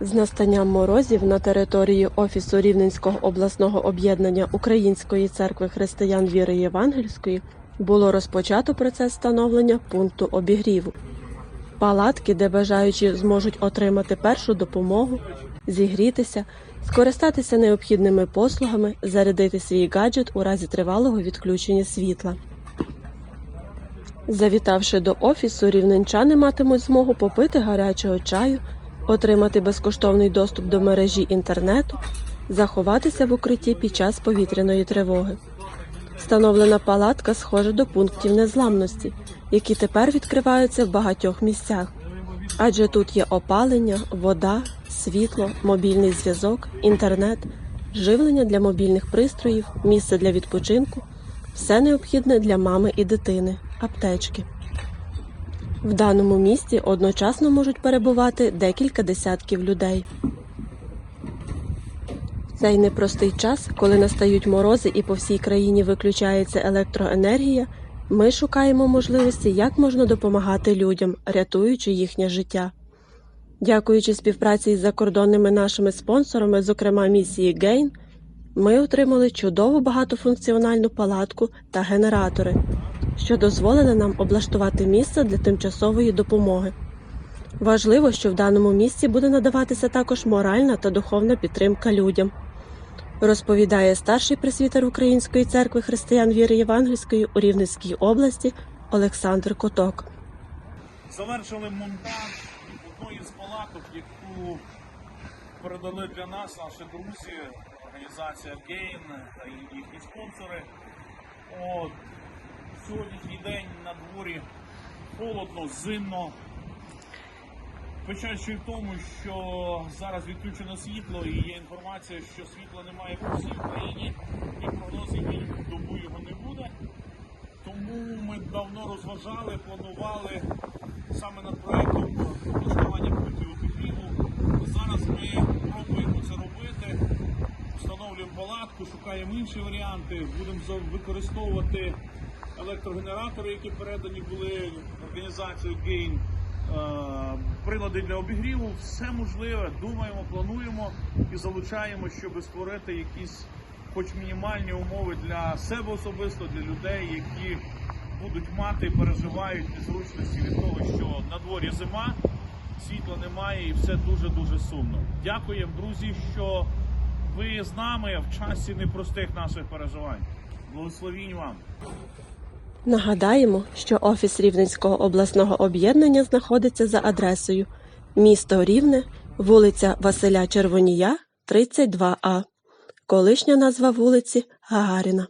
З настанням морозів на території Офісу Рівненського обласного об'єднання Української церкви християн віри Євангельської було розпочато процес встановлення пункту обігріву. Палатки, де бажаючі зможуть отримати першу допомогу, зігрітися, скористатися необхідними послугами, зарядити свій гаджет у разі тривалого відключення світла. Завітавши до офісу, рівненчани матимуть змогу попити гарячого чаю, отримати безкоштовний доступ до мережі інтернету, заховатися в укритті під час повітряної тривоги. Встановлена палатка схожа до пунктів незламності, які тепер відкриваються в багатьох місцях. Адже тут є опалення, вода, світло, мобільний зв'язок, інтернет, живлення для мобільних пристроїв, місце для відпочинку, все необхідне для мами і дитини, аптечки. В даному місті одночасно можуть перебувати декілька десятків людей. Цей непростий час, коли настають морози і по всій країні виключається електроенергія, ми шукаємо можливості, як можна допомагати людям, рятуючи їхнє життя. Дякуючи співпраці із закордонними нашими спонсорами, зокрема місії Гейн, ми отримали чудову багатофункціональну палатку та генератори, що дозволили нам облаштувати місце для тимчасової допомоги. Важливо, що в даному місці буде надаватися також моральна та духовна підтримка людям, розповідає старший пресвітер Української церкви християн віри Євангельської у Рівненській області Олександр Коток. Завершили монтаж одної з палаток, яку передали для нас наші друзі, організація Гейн та їхні спонсори. От, сьогоднішній день на дворі холодно, зимно. Печаль в тому, що зараз відключено світло і є інформація, що світла немає по всій Україні, і прогнози є, добу його не буде. Тому ми давно розважали, планували саме над проектом облаштування пунктів обігріву. Зараз ми пробуємо це робити, встановлюємо палатку, шукаємо інші варіанти, будемо використовувати електрогенератори, які передані були організацією Gain, е, прилади для обігріву. Все можливе, думаємо, плануємо і залучаємо, щоб створити якісь хоч мінімальні умови для себе особисто, для людей, які будуть мати переживають незручності від того, що на дворі зима, світла немає і все дуже-дуже сумно. Дякуємо, друзі, що ви з нами в часі непростих наших переживань. Благословінь вам! Нагадаємо, що офіс Рівненського обласного об'єднання знаходиться за адресою місто Рівне, вулиця Василя Червонія, 32А, колишня назва вулиці Гагаріна.